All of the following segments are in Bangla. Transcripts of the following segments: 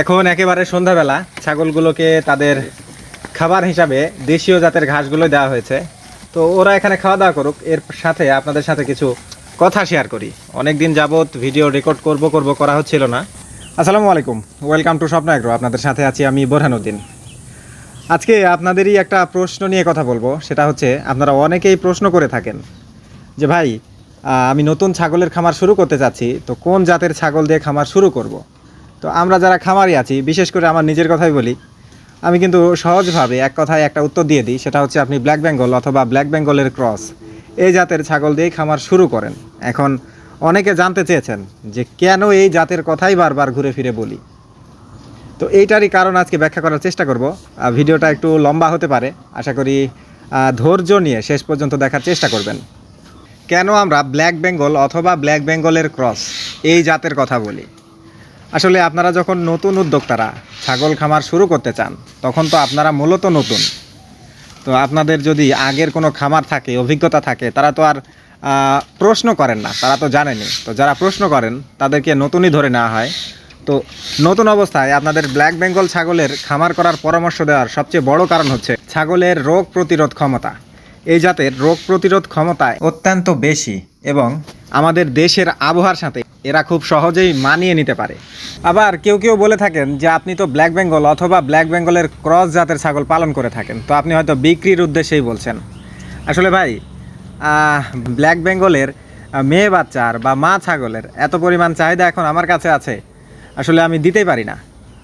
এখন একেবারে সন্ধ্যাবেলা ছাগলগুলোকে তাদের খাবার হিসাবে দেশীয় জাতের ঘাসগুলো দেওয়া হয়েছে। তো ওরা এখানে খাওয়া দাওয়া করুক, এর সাথে আপনাদের সাথে কিছু কথা শেয়ার করি। অনেক দিন যাবৎ ভিডিও রেকর্ড করব করব করা হচ্ছিল না। আসসালামু আলাইকুম ওয়েলকাম টু স্বপ্ন এগ্রো আপনাদের সাথে আছি আমি বোরহানুদ্দিন। আজকে আপনাদেরই একটা প্রশ্ন নিয়ে কথা বলব, সেটা হচ্ছে আপনারা অনেকেই প্রশ্ন করে থাকেন যে ভাই আমি নতুন ছাগলের খামার শুরু করতে চাচ্ছি, তো কোন জাতের ছাগল দিয়ে খামার শুরু করব। তো আমরা যারা খামারি আছি, বিশেষ করে আমার নিজের কথাই বলি, আমি কিন্তু সহজভাবে এক কথায় একটা উত্তর দিয়ে দিই, সেটা হচ্ছে আপনি ব্ল্যাক বেঙ্গল অথবা ব্ল্যাক বেঙ্গলের ক্রস এই জাতের ছাগল দিয়েই খামার শুরু করেন। এখন অনেকে জানতে চেয়েছেন যে কেন এই জাতের কথাই বারবার ঘুরে ফিরে বলি। তো এইটারই কারণ আজকে ব্যাখ্যা করার চেষ্টা করব ভিডিওটা একটু লম্বা হতে পারে, আশা করি ধৈর্য নিয়ে শেষ পর্যন্ত দেখার চেষ্টা করবেন। কেন আমরা ব্ল্যাক বেঙ্গল অথবা ব্ল্যাক বেঙ্গলের ক্রস এই জাতের কথা বলি? আসলে আপনারা যখন নতুন উদ্যোক্তারা ছাগল খামার শুরু করতে চান, তখন তো আপনারা মূলত নতুন। তো আপনাদের যদি আগের কোনো খামার থাকে, অভিজ্ঞতা থাকে, তারা তো আর প্রশ্ন করেন না, তারা তো জানেনি তো যারা প্রশ্ন করেন, তাদেরকে নতুনই ধরে নেওয়া হয়। তো নতুন অবস্থায় আপনাদের ব্ল্যাক বেঙ্গল ছাগলের খামার করার পরামর্শ দেওয়ার সবচেয়ে বড় কারণ হচ্ছে ছাগলের রোগ প্রতিরোধ ক্ষমতা। এই জাতের রোগ প্রতিরোধ ক্ষমতায় অত্যন্ত বেশি এবং আমাদের দেশের আবহাওয়ার সাথে এরা খুব সহজেই মানিয়ে নিতে পারে। আবার কেউ কেউ বলে থাকেন যে আপনি তো ব্ল্যাক বেঙ্গল অথবা ব্ল্যাক বেঙ্গলের ক্রস জাতের ছাগল পালন করে থাকেন। তো আপনি হয়তো বিক্রির উদ্দেশ্যেই বলছেন। আসলে ভাই ব্ল্যাক বেঙ্গলের মেয়ে বাচ্চার বা মা ছাগলের এত পরিমাণ চাহিদা এখন আমার কাছে আছে। আসলে আমি দিতেই পারি না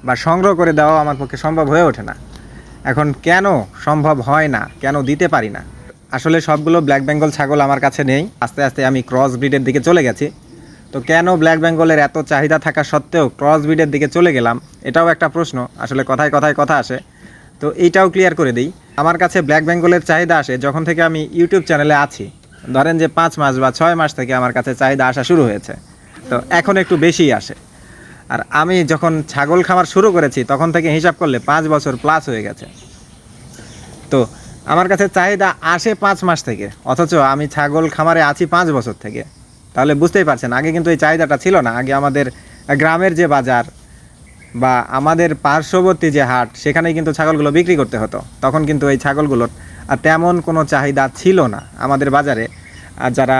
বা সংগ্রহ করে দেওয়া আমার পক্ষে সম্ভব হয়ে ওঠে না। এখন কেন সম্ভব হয় না? কেন দিতে পারি না? আসলে সবগুলো ব্ল্যাক বেঙ্গল ছাগল আমার কাছে নেই। আস্তে আস্তে আমি ক্রস ব্রিডের দিকে চলে গেছি। তো কেন ব্ল্যাক বেঙ্গলের এত চাহিদা থাকা সত্ত্বেও ক্রস ব্রিডের দিকে চলে গেলাম? এটাও একটা প্রশ্ন। আসলে কথায় কথায় কথা আসে। তো এইটাও ক্লিয়ার করে দিই। আমার কাছে ব্ল্যাক বেঙ্গলের চাহিদা আসে যখন থেকে আমি ইউটিউব চ্যানেলে আছি। ধরেন যে পাঁচ মাস বা ছয় মাস থেকে আমার কাছে চাহিদা আসা শুরু হয়েছে। তো এখন একটু বেশিই আসে। আর আমি যখন ছাগল খামার শুরু করেছি, তখন থেকে হিসাব করলে পাঁচ বছর প্লাস হয়ে গেছে। তো আমার কাছে চাহিদা আসে পাঁচ মাস থেকে। অথচ আমি ছাগল খামারে আছি পাঁচ বছর থেকে। তাহলে বুঝতেই পারছেন, আগে কিন্তু এই চাহিদাটা ছিল না। আগে আমাদের গ্রামের যে বাজার বা আমাদের পার্শ্ববর্তী যে হাট, সেখানেই কিন্তু ছাগলগুলো বিক্রি করতে হতো। তখন কিন্তু এই ছাগলগুলোর আর তেমন কোনো চাহিদা ছিল না আমাদের বাজারে। আর যারা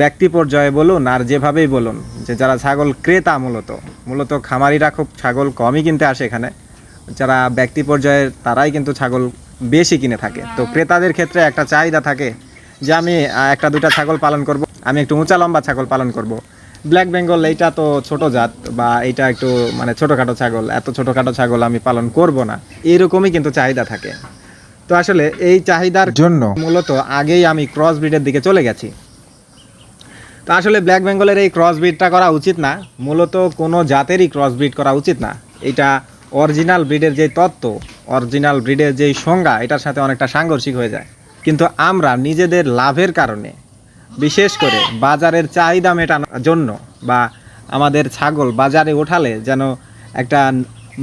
ব্যক্তি পর্যায়ে বলুন আর যেভাবেই বলুন, যে যারা ছাগল ক্রেতা মূলত মূলত খামারিরা খুব ছাগল কমই কিনতে আসে এখানে। যারা ব্যক্তি পর্যায়ে, তারাই কিন্তু ছাগল বেশি কিনে থাকে। তো ক্রেতাদের ক্ষেত্রে একটা চাহিদা থাকে যে আমি একটা দুটা ছাগল পালন করব। আমি একটু উঁচা লম্বা ছাগল পালন করব। ব্ল্যাক বেঙ্গল এইটা তো ছোট জাত বা এইটা একটু মানে ছোটোখাটো ছাগল, এত ছোটোখাটো ছাগল আমি পালন করব না। এরকমই কিন্তু চাহিদা থাকে। তো আসলে এই চাহিদার জন্য মূলত আগেই আমি ক্রস ব্রিডের দিকে চলে গেছি। তো আসলে ব্ল্যাক বেঙ্গলের এই ক্রস ব্রিডটা করা উচিত না। মূলত কোনো জাতেরই ক্রস ব্রিড করা উচিত না। এটা অরিজিনাল ব্রিডের যে তত্ত্ব অরিজিনাল ব্রিডের যেই সংজ্ঞা, এটার সাথে অনেকটা সাংঘর্ষিক হয়ে যায়। কিন্তু আমরা নিজেদের লাভের কারণে বিশেষ করে বাজারের চাহিদা মেটানোর জন্য বা আমাদের ছাগল বাজারে ওঠালে যেন একটা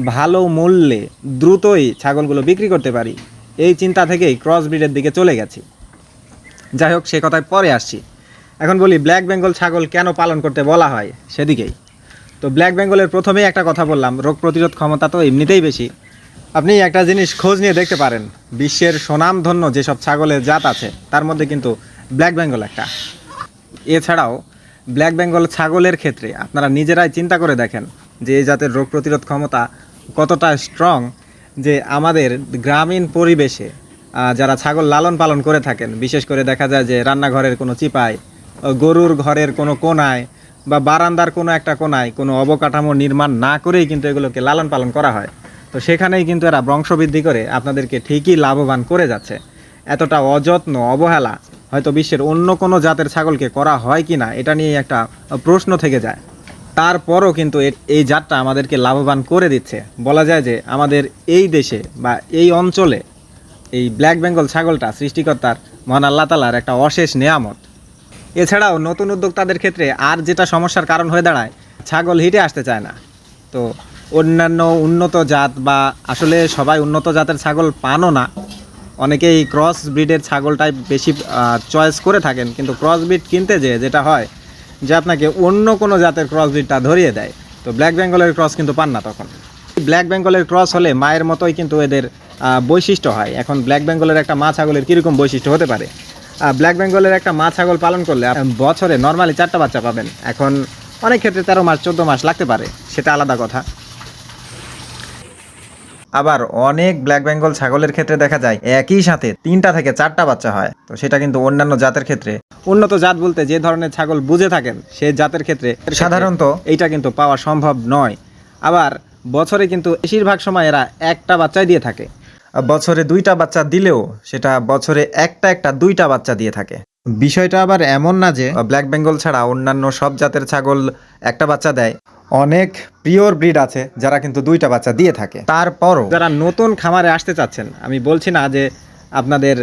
ভালো মূল্যে দ্রুতই ছাগলগুলো বিক্রি করতে পারি, এই চিন্তা থেকেই ক্রস ব্রিডের দিকে চলে গেছি। যাই হোক, সে কথায় পরে আসছি। এখন বলি, ব্ল্যাক বেঙ্গল ছাগল কেন পালন করতে বলা হয় সেদিকেই। তো ব্ল্যাক বেঙ্গলের প্রথমেই একটা কথা বললাম, রোগ প্রতিরোধ ক্ষমতা তো এমনিতেই বেশি। আপনি একটা জিনিস খোঁজ নিয়ে দেখতে পারেন, বিশ্বের সুনামধন্য যেসব ছাগলের জাত আছে, তার মধ্যে কিন্তু ব্ল্যাক বেঙ্গল একটা। এছাড়াও ব্ল্যাক বেঙ্গল ছাগলের ক্ষেত্রে আপনারা নিজেরাই চিন্তা করে দেখেন যে এই জাতের রোগ প্রতিরোধ ক্ষমতা কতটা স্ট্রং যে আমাদের গ্রামীণ পরিবেশে যারা ছাগল লালন পালন করে থাকেন, বিশেষ করে দেখা যায় যে রান্নাঘরের কোনো চিপায় গরুর ঘরের কোনো কোনায় বা বারান্দার কোনো একটা কোনায় কোনো অবকাঠামো নির্মাণ না করেই কিন্তু এগুলোকে লালন পালন করা হয়। তো সেখানেই কিন্তু এরা বংশবৃদ্ধি করে আপনাদেরকে ঠিকই লাভবান করে যাচ্ছে। এতটা অযত্ন, অবহেলা হয়তো বিশ্বের অন্য কোনো জাতের ছাগলকে করা হয় কি না, এটা নিয়ে একটা প্রশ্ন থেকে যায়। তারপরও কিন্তু এই জাতটা আমাদেরকে লাভবান করে দিচ্ছে। বলা যায় যে আমাদের এই দেশে বা এই অঞ্চলে এই ব্ল্যাক বেঙ্গল ছাগলটা সৃষ্টিকর্তার মহান আল্লাহ তালার একটা অশেষ নেয়ামত। এছাড়াও নতুন উদ্যোক্তাদের ক্ষেত্রে আর যেটা সমস্যার কারণ হয়ে দাঁড়ায়, ছাগল হিটে আসতে চায় না। তো অন্যান্য উন্নত জাত বা আসলে সবাই উন্নত জাতের ছাগল পানও না অনেকেই ক্রস ব্রিডের ছাগলটাই বেশি চয়েস করে থাকেন, কিন্তু ক্রস ব্রিড কিনতে যে যেটা হয় যে আপনাকে অন্য কোনো জাতের ক্রস ব্রিডটা ধরিয়ে দেয়। তো ব্ল্যাক বেঙ্গলের ক্রস কিন্তু পান না তখন। ব্ল্যাক বেঙ্গলের ক্রস হলে মায়ের মতোই কিন্তু এদের বৈশিষ্ট্য হয়। এখন ব্ল্যাক বেঙ্গলের একটা মা ছাগলের কীরকম বৈশিষ্ট্য হতে পারে? ব্ল্যাক বেঙ্গলের একটা মা ছাগল পালন করলে বছরে নর্মালি চারটা বাচ্চা পাবেন। এখন অনেক ক্ষেত্রে তেরো মাস, চোদ্দ মাস লাগতে পারে, সেটা আলাদা কথা। আবার অনেক ব্ল্যাক বেঙ্গল ছাগলের ক্ষেত্রে দেখা যায় একই সাথে তিনটা থেকে চারটা বাচ্চা হয়। তো সেটা কিন্তু অন্যান্য জাতের ক্ষেত্রে। উন্নত জাত বলতে যে ধরনের ছাগল বুঝে থাকেন সেই জাতের ক্ষেত্রে সাধারণত এইটা কিন্তু পাওয়া সম্ভব নয়। আবার বছরে কিন্তু বেশিরভাগ সময় এরা একটা বাচ্চাই দিয়ে থাকে। বছরে দুইটা বাচ্চা দিলেও সেটা বছরে একটা একটা দুইটা বাচ্চা দিয়ে থাকে। বিষয়টা আবার এমন না যে ব্ল্যাক বেঙ্গল ছাড়া অন্যান্য সব জাতের ছাগল একটা বাচ্চা দেয়। অনেক পিওর ব্রিড আছে যারা কিন্তু দুইটা বাচ্চা দিয়ে থাকে। তারপরও যারা নতুন খামারে আসতে চাচ্ছেন, আমি বলছি না যে আপনাদের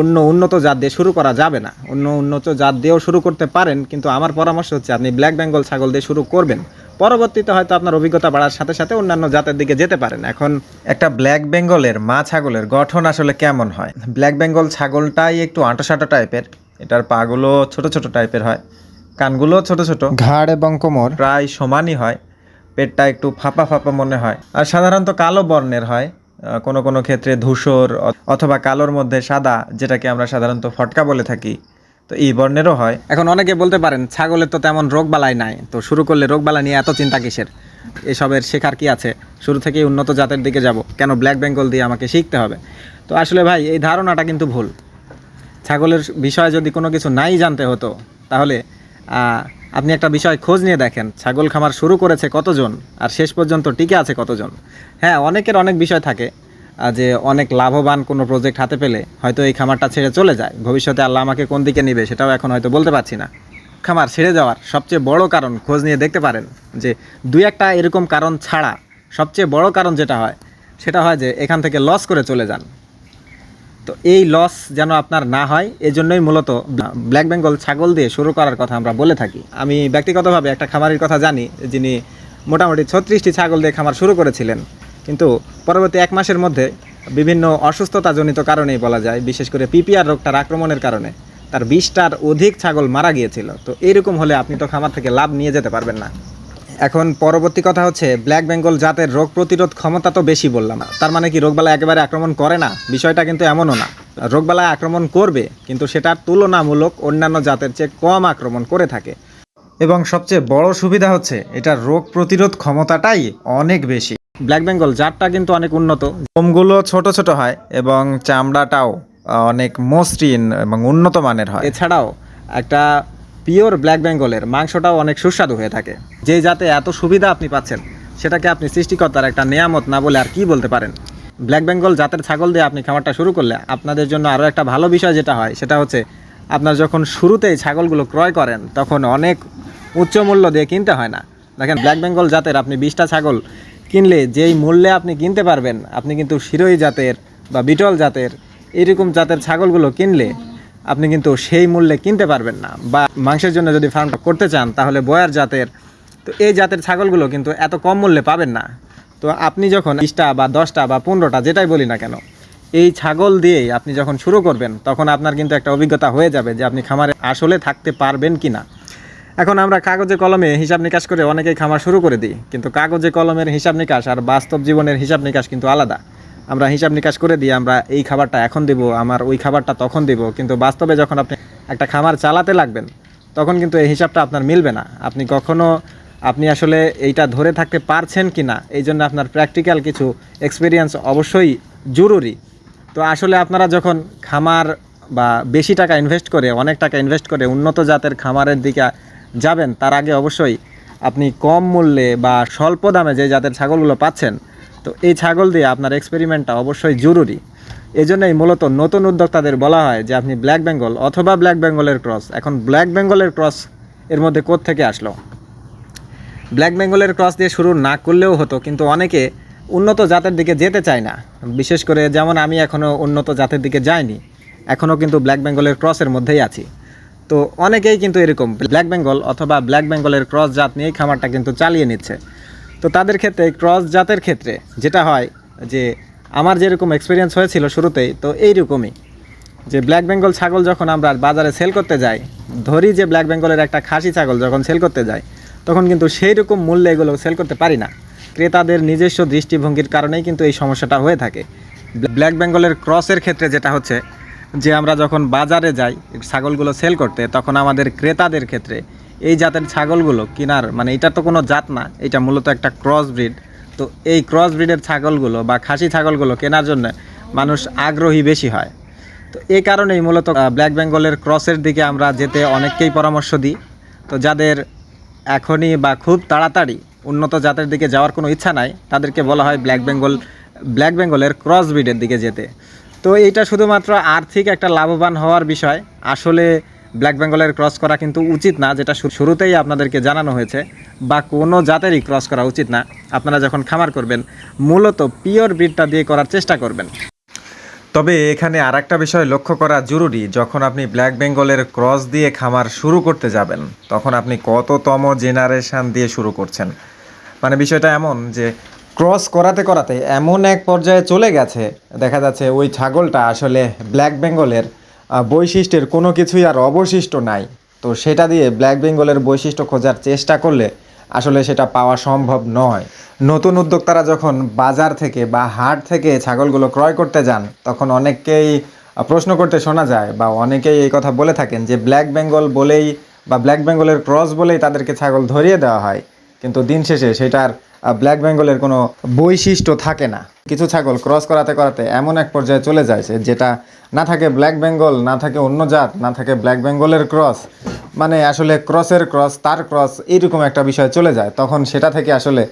অন্য উন্নত জাত দিয়ে শুরু করা যাবে না। অন্য উন্নত জাত দিয়েও শুরু করতে পারেন, কিন্তু আমার পরামর্শ হচ্ছে আপনি ব্ল্যাক বেঙ্গল ছাগল দিয়ে শুরু করবেন। পরবর্তীতে হয়তো আপনার অভিজ্ঞতা বাড়ার সাথে সাথে অন্যান্য জাতের দিকে যেতে পারেন। এখন একটা ব্ল্যাক বেঙ্গলের মা ছাগলের গঠন আসলে কেমন হয়? ব্ল্যাক বেঙ্গল ছাগলটাই একটু আঁটোসাঁটো টাইপের এটার পাগুলো ছোট ছোট টাইপের হয়। কানগুলো ছোট ছোট। ঘাড় এবং কোমর। প্রায় সমানই হয়। পেটটা একটু ফাঁপা ফাঁপা মনে হয়। আর সাধারণত কালো বর্ণের হয়। কোনো কোনো ক্ষেত্রে ধূসর অথবা কালোর মধ্যে সাদা যেটাকে আমরা সাধারণত ফটকা বলে থাকি। তো এই বর্ণেরও হয়। এখন অনেকে বলতে পারেন ছাগলের তো তেমন রোগবালাই নাই। তো শুরু করলে রোগবালা নিয়ে এত চিন্তা কিসের? এসবের শেখার কি আছে? শুরু থেকেই উন্নত জাতের দিকে যাব। কেন ব্ল্যাক বেঙ্গল দিয়ে আমাকে শিখতে হবে? তো আসলে ভাই এই ধারণাটা কিন্তু ভুল। ছাগলের বিষয়ে যদি কোনো কিছু নাই জানতে হতো তাহলে আপনি একটা বিষয় খোঁজ নিয়ে দেখেন। ছাগল খামার শুরু করেছে কতজন? আর শেষ পর্যন্ত টিকে আছে কতজন? হ্যাঁ অনেকের অনেক বিষয় থাকে যে অনেক লাভবান কোনো প্রজেক্ট হাতে পেলে হয়তো এই খামারটা ছেড়ে চলে যায়। ভবিষ্যতে আল্লাহ আমাকে কোন দিকে নিবে সেটাও এখন হয়তো বলতে পারছি না। খামার ছেড়ে যাওয়ার সবচেয়ে বড় কারণ খোঁজ নিয়ে দেখতে পারেন, যে দুই একটা এরকম কারণ ছাড়া সবচেয়ে বড় কারণ যেটা হয়, সেটা হয় যে এখান থেকে লস করে চলে যান। তো এই লস যেন আপনার না হয় এই জন্যই মূলত ব্ল্যাক বেঙ্গল ছাগল দিয়ে শুরু করার কথা আমরা বলে থাকি। আমি ব্যক্তিগতভাবে একটা খামারের কথা জানি, যিনি মোটামুটি ছত্রিশটি ছাগল দিয়ে খামার শুরু করেছিলেন। কিন্তু পরবর্তী এক মাসের মধ্যে বিভিন্ন অসুস্থতাজনিত কারণেই বলা যায়, বিশেষ করে পিপিআর রোগটার আক্রমণের কারণে তার বিশটার অধিক ছাগল মারা গিয়েছিল। তো এরকম হলে আপনি তো খামার থেকে লাভ নিয়ে যেতে পারবেন না। এখন পরবর্তী কথা হচ্ছে ব্ল্যাক বেঙ্গল জাতের রোগ প্রতিরোধ ক্ষমতা তো বেশি বললাম। তার মানে কি রোগবালা একেবারে আক্রমণ করে না? বিষয়টা কিন্তু এমনও না। রোগবালায় আক্রমণ করবে, কিন্তু সেটার তুলনামূলক অন্যান্য জাতের চেয়ে কম আক্রমণ করে থাকে। এবং সবচেয়ে বড় সুবিধা হচ্ছে, এটার রোগ প্রতিরোধ ক্ষমতাটাই অনেক বেশি। ব্ল্যাক বেঙ্গল জাতটা কিন্তু অনেক উন্নত। লোমগুলো ছোট ছোট হয় এবং চামড়াটাও অনেক মসৃণ এবং উন্নত মানের হয়। এছাড়াও একটা পিওর ব্ল্যাক বেঙ্গলের মাংসটাও অনেক সুস্বাদু হয়ে থাকে। যে জাতে এত সুবিধা আপনি পাচ্ছেন, সেটাকে আপনি সৃষ্টিকর্তার একটা নেয়ামত না বলে আর কি বলতে পারেন? ব্ল্যাক বেঙ্গল জাতের ছাগল দিয়ে আপনি খামারটা শুরু করলে আপনাদের জন্য আরও একটা ভালো বিষয় যেটা হয়, সেটা হচ্ছে আপনার যখন শুরুতেই ছাগলগুলো ক্রয় করেন, তখন অনেক উচ্চ মূল্য দিয়ে কিনতে হয় না। দেখেন, ব্ল্যাক বেঙ্গল জাতের আপনি বিশটা ছাগল কিনলে যেই মূল্যে আপনি কিনতে পারবেন, আপনি কিন্তু শিরোই জাতের বা বিটল জাতের এরকম জাতের ছাগলগুলো কিনলে আপনি কিন্তু সেই মূল্যে কিনতে পারবেন না। বা মাংসের জন্য যদি ফার্মটা করতে চান, তাহলে বয়ার জাতের, তো এই জাতের ছাগলগুলো কিন্তু এত কম মূল্যে পাবেন না। তো আপনি যখন বিশটা বা দশটা বা পনেরোটা যেটাই বলি না কেন, এই ছাগল দিয়েই আপনি যখন শুরু করবেন, তখন আপনার কিন্তু একটা অভিজ্ঞতা হয়ে যাবে যে আপনি খামারে আসলে থাকতে পারবেন কি না এখন আমরা কাগজে কলমে হিসাব নিকাশ করে অনেকেই খামার শুরু করে দিই, কিন্তু কাগজে কলমের হিসাব নিকাশ আর বাস্তব জীবনের হিসাব নিকাশ কিন্তু আলাদা। আমরা হিসাব নিকাশ করে দিই আমরা এই খাবারটা এখন দেব, আমার ওই খাবারটা তখন দেব। কিন্তু বাস্তবে যখন আপনি একটা খামার চালাতে লাগবেন, তখন কিন্তু এই হিসাবটা আপনার মিলবে না। আপনি কখনো, আপনি আসলে এইটা ধরে থাকতে পারছেন কি না এই জন্য আপনার প্র্যাকটিক্যাল কিছু এক্সপিরিয়েন্স অবশ্যই জরুরি। তো আসলে আপনারা যখন খামার বা বেশি টাকা ইনভেস্ট করে, অনেক টাকা ইনভেস্ট করে উন্নত জাতের খামারের দিকে যাবেন, তার আগে অবশ্যই আপনি কম মূল্যে বা স্বল্প দামে যে জাতের ছাগলগুলো পাচ্ছেন তো এই ছাগল দিয়ে আপনার এক্সপেরিমেন্টটা অবশ্যই জরুরি। এই জন্যই মূলত নতুন উদ্যোক্তাদের বলা হয় যে আপনি ব্ল্যাক বেঙ্গল অথবা ব্ল্যাক বেঙ্গলের ক্রস এখন ব্ল্যাক বেঙ্গলের ক্রস এর মধ্যে থেকে আসলো? ব্ল্যাক বেঙ্গলের ক্রস দিয়ে শুরু না করলেও হতো, কিন্তু অনেকে উন্নত জাতের দিকে যেতে চায় না। বিশেষ করে যেমন আমি এখনও উন্নত জাতের দিকে যাইনি এখনও কিন্তু ব্ল্যাক বেঙ্গলের ক্রসের মধ্যেই আছি। তো অনেকেই কিন্তু এরকম ব্ল্যাক বেঙ্গল অথবা ব্ল্যাক বেঙ্গলের ক্রস জাত নিয়েই খামারটা কিন্তু চালিয়ে নিচ্ছে। তো তাদের ক্ষেত্রে ক্রস জাতের ক্ষেত্রে যেটা হয় যে আমার যেরকম এক্সপিরিয়েন্স হয়েছিল শুরুতেই, তো এইরকমই যে ব্ল্যাক বেঙ্গল ছাগল যখন আমরা বাজারে সেল করতে যাই, ধরি যে ব্ল্যাক বেঙ্গলের একটা খাসি ছাগল যখন সেল করতে যাই, তখন কিন্তু সেই রকম মূল্যে এগুলো সেল করতে পারি না। ক্রেতাদের নিজস্ব দৃষ্টিভঙ্গির কারণেই কিন্তু এই সমস্যাটা হয়ে থাকে। ব্ল্যাক বেঙ্গলের ক্রসের ক্ষেত্রে যেটা হচ্ছে যে আমরা যখন বাজারে যাই, ছাগলগুলো সেল করতে, তখন আমাদের ক্রেতাদের ক্ষেত্রে এই জাতের ছাগলগুলো কেনার মানে এটা তো কোনো জাত না, এটা মূলত একটা ক্রস ব্রিড তো এই ক্রস ব্রিডের ছাগলগুলো বা খাসি ছাগলগুলো কেনার জন্য মানুষ আগ্রহী বেশি হয়। তো এই কারণেই মূলত ব্ল্যাক বেঙ্গলের ক্রসের দিকে আমরা যেতে অনেককেই পরামর্শ দিই। তো যাদের এখনই বা খুব তাড়াতাড়ি উন্নত জাতের দিকে যাওয়ার কোনো ইচ্ছা নাই, তাদেরকে বলা হয় ব্ল্যাক বেঙ্গল ব্ল্যাক বেঙ্গলের ক্রস ব্রিডের দিকে যেতে। তো এইটা শুধুমাত্র আর্থিক একটা লাভবান হওয়ার বিষয়। আসলে ব্ল্যাক বেঙ্গলের ক্রস করা কিন্তু উচিত না, যেটা শুরুতেই আপনাদেরকে জানানো হয়েছে, বা কোনো জাতেরই ক্রস করা উচিত না। আপনারা যখন খামার করবেন, মূলত পিওর ব্রিডটা দিয়ে করার চেষ্টা করবেন। তবে এখানে আর একটা বিষয় লক্ষ্য করা জরুরি, যখন আপনি ব্ল্যাক বেঙ্গলের ক্রস দিয়ে খামার শুরু করতে যাবেন, তখন আপনি কততম জেনারেশান দিয়ে শুরু করছেন? মানে বিষয়টা এমন যে ক্রস করাতে করাতে এমন এক পর্যায়ে চলে গেছে, দেখা যাচ্ছে ওই ছাগলটা আসলে ব্ল্যাক বেঙ্গলের বৈশিষ্ট্যের কোনো কিছুই আর অবশিষ্ট নাই। তো সেটা দিয়ে ব্ল্যাক বেঙ্গলের বৈশিষ্ট্য খোঁজার চেষ্টা করলে আসলে সেটা পাওয়া সম্ভব নয়। নতুন উদ্যোক্তারা যখন বাজার থেকে বা হাট থেকে ছাগলগুলো ক্রয় করতে যান, তখন অনেককেই প্রশ্ন করতে শোনা যায় বা অনেকেই এই কথা বলে থাকেন যে ব্ল্যাক বেঙ্গল বলেই বা ব্ল্যাক বেঙ্গলের ক্রস বলেই তাদেরকে ছাগল ধরিয়ে দেওয়া হয়। কিন্তু দিন শেষে সেটার ব্ল্যাক বেঙ্গলের কোনো বৈশিষ্ট্য থাকে না। কিছু ছাগল ক্রস করাতে করাতে এমন এক পর্যায়ে চলে যায় যেটা না থাকে ব্ল্যাক বেঙ্গল না থাকে অন্য জাত, না থাকে ব্ল্যাক বেঙ্গলের ক্রস মানে আসলে ক্রসের ক্রস তার ক্রস এইরকম একটা বিষয় চলে যায়। তখন সেটা থেকে আসলে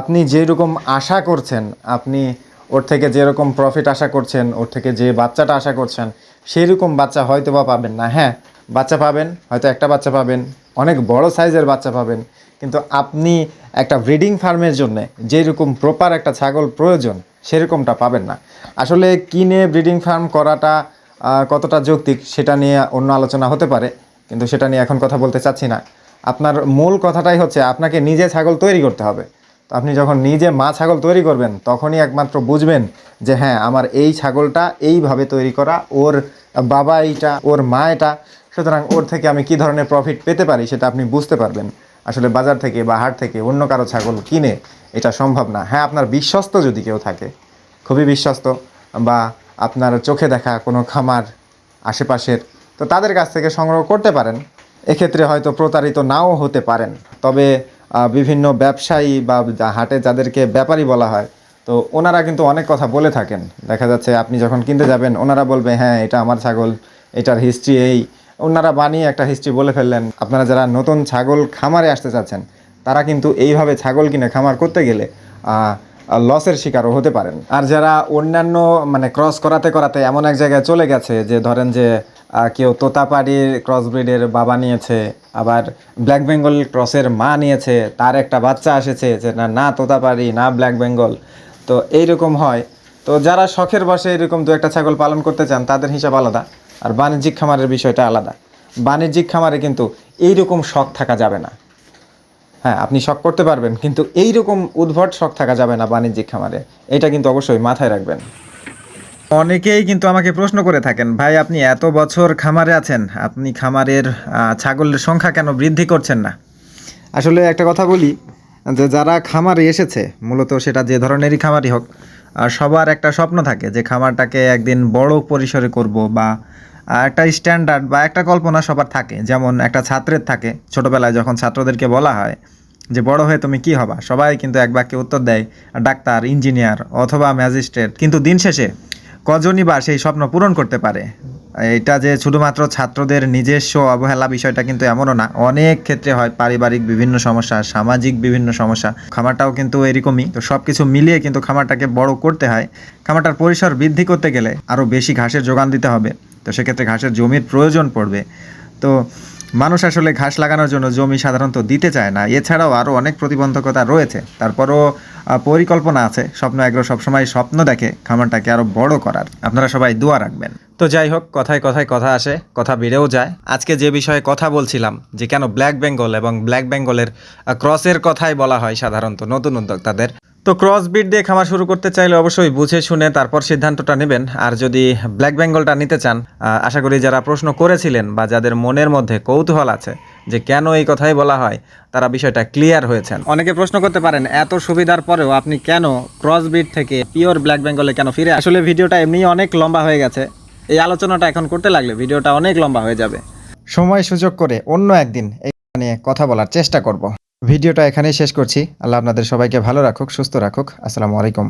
আপনি যেরকম আশা করছেন, আপনি ওর থেকে যেরকম প্রফিট আশা করছেন, ওর থেকে যে বাচ্চাটা আশা করছেন সেই রকম বাচ্চা হয়তো বা পাবেন না। হ্যাঁ বাচ্চা পাবেন, হয়তো একটা বাচ্চা পাবেন অনেক বড় সাইজের বাচ্চা পাবেন। কিন্তু আপনি একটা ব্রিডিং ফার্মের জন্য যেরকম প্রপার একটা ছাগল প্রয়োজন, সেরকমটা পাবেন না। আসলে কিনে ব্রিডিং ফার্ম করাটা কতটা যৌক্তিক সেটা নিয়ে অন্য আলোচনা হতে পারে, কিন্তু সেটা নিয়ে এখন কথা বলতে চাচ্ছি না। আপনার মূল কথাটাই হচ্ছে আপনাকে নিজে ছাগল তৈরি করতে হবে। তো আপনি যখন নিজে মা ছাগল তৈরি করবেন, তখনই একমাত্র বুঝবেন যে হ্যাঁ আমার এই ছাগলটা এইভাবে তৈরি করা, ওর বাবা এইটা, ওর মা এটা। সুতরাং ওর থেকে আমি কি ধরনের প্রফিট পেতে পারি সেটা আপনি বুঝতে পারবেন। আসলে বাজার থেকে বা হাট থেকে অন্য কারও ছাগল কিনে এটা সম্ভব না। হ্যাঁ আপনার বিশ্বস্ত যদি কেউ থাকে, খুবই বিশ্বস্ত, বা আপনার চোখে দেখা কোনো খামার আশেপাশের, তো তাদের কাছ থেকে সংগ্রহ করতে পারেন। এক্ষেত্রে হয়তো প্রতারিত নাও হতে পারেন। তবে বিভিন্ন ব্যবসায়ী বা হাটে যাদেরকে ব্যাপারী বলা হয়, তো ওনারা কিন্তু অনেক কথা বলে থাকেন। দেখা যাচ্ছে আপনি যখন কিনতে যাবেন, ওনারা বলবে হ্যাঁ এটা আমার ছাগল, এটার হিস্ট্রি এই। ওনারা বানিয়ে একটা হিস্ট্রি বলে ফেললেন। আপনারা যারা নতুন ছাগল খামারে আসতে চাচ্ছেন, তারা কিন্তু এইভাবে ছাগল কিনে খামার করতে গেলে লসের শিকারও হতে পারেন। আর যারা অন্যান্য মানে ক্রস করাতে করাতে এমন এক জায়গায় চলে গেছে যে ধরেন যে কেউ তোতাপাড়ির ক্রস ব্রিডের বাবা নিয়েছে, আবার ব্ল্যাক বেঙ্গল ক্রসের মা নিয়েছে, তার একটা বাচ্চা এসেছে যে না না তোতাপাড়ি, না ব্ল্যাক বেঙ্গল তো এইরকম হয়। তো যারা শখের বসে এরকম দু একটা ছাগল পালন করতে চান, তাদের হিসাব আলাদা। আর বাণিজ্যিক খামারের বিষয়টা আলাদা। বাণিজ্যিক খামারে কিন্তু এই রকম শখ থাকা যাবে না। হ্যাঁ আপনি শখ করতে পারবেন, কিন্তু এই রকম উদ্ভট শখ থাকা যাবে না বাণিজ্যিক খামারে। এটা কিন্তু অবশ্যই মাথায় রাখবেন। অনেকেই কিন্তু আমাকে প্রশ্ন করে থাকেন, ভাই, আপনি এত বছর খামারে আছেন, আপনি খামারের ছাগলের সংখ্যা কেন বৃদ্ধি করছেন না? আসলে একটা কথা বলি, যে যারা খামারে এসেছে, মূলত সেটা যে ধরনেরই খামারই হোক সবার একটা স্বপ্ন থাকে যে খামারটাকে একদিন বড় পরিসরে করব বা একটা স্ট্যান্ডার্ড বা একটা কল্পনা সবার থাকে। যেমন একটা ছাত্রের থাকে। ছোটবেলায় যখন ছাত্রদেরকে বলা হয় যে, বড় হয়ে তুমি কি হবা? সবাই কিন্তু এক বাক্যে উত্তর দেয়, ডাক্তার, ইঞ্জিনিয়ার অথবা ম্যাজিস্ট্রেট। কিন্তু দিন শেষে কজনই বা সেই স্বপ্ন পূরণ করতে পারে? এটা যে শুধুমাত্র ছাত্রদের নিজস্ব অবহেলা বিষয়টা কিন্তু এমনও না। অনেক ক্ষেত্রে হয় পারিবারিক বিভিন্ন সমস্যা, সামাজিক বিভিন্ন সমস্যা। খামারটাও কিন্তু এরকমই। তো সব কিছু মিলিয়ে কিন্তু খামারটাকে বড় করতে হয়। খামারটার পরিসর বৃদ্ধি করতে গেলে আরও বেশি ঘাসের যোগান দিতে হবে। তো সেক্ষেত্রে ঘাসের জমির প্রয়োজন পড়বে। তো মানুষ আসলে ঘাস লাগানোর জন্য জমি সাধারণত দিতে চায় না। এছাড়াও আরও অনেক প্রতিবন্ধকতা রয়েছে। তারপরও পরিকল্পনা আছে। স্বপ্ন এগ্রো সবসময় স্বপ্ন দেখে খামারটাকে আরও বড় করার। আপনারা সবাই দোয়া রাখবেন। তো যাই হোক, কথায় কথায় কথা আসে, কথা বেড়েও যায়। আজকে যে বিষয়ে কথা বলছিলাম, যে কেন ব্ল্যাক বেঙ্গল এবং ব্ল্যাক বেঙ্গলের ক্রসের কথাই বলা হয় সাধারণত নতুন উদ্যোক্তাদের। তো ক্রস বিট দিয়ে খামার শুরু করতে চাইলে অবশ্যই বুঝে শুনে তারপর সিদ্ধান্তটা নেবেন। আর যদি ব্ল্যাক বেঙ্গলটা নিতে চান আশা করি যারা প্রশ্ন করেছিলেন বা যাদের মনের মধ্যে কৌতূহল আছে যে কেন এই কথাই বলা হয়, তারা বিষয়টা ক্লিয়ার হয়েছেন। অনেকে প্রশ্ন করতে পারেন, এত সুবিধার পরেও আপনি কেন ক্রসবিট থেকে পিওর ব্ল্যাক বেঙ্গলে কেন ফিরে আসলে ভিডিওটা এমনি অনেক লম্বা হয়ে গেছে। এই আলোচনাটা এখন করতে লাগলে ভিডিওটা অনেক লম্বা হয়ে যাবে। সময় সুযোগ করে অন্য একদিন এই নিয়ে কথা বলার চেষ্টা করব। ভিডিওটা এখানেই শেষ করছি। আল্লাহ আপনাদের সবাইকে ভালো রাখুক সুস্থ রাখুক। আসসালামু আলাইকুম।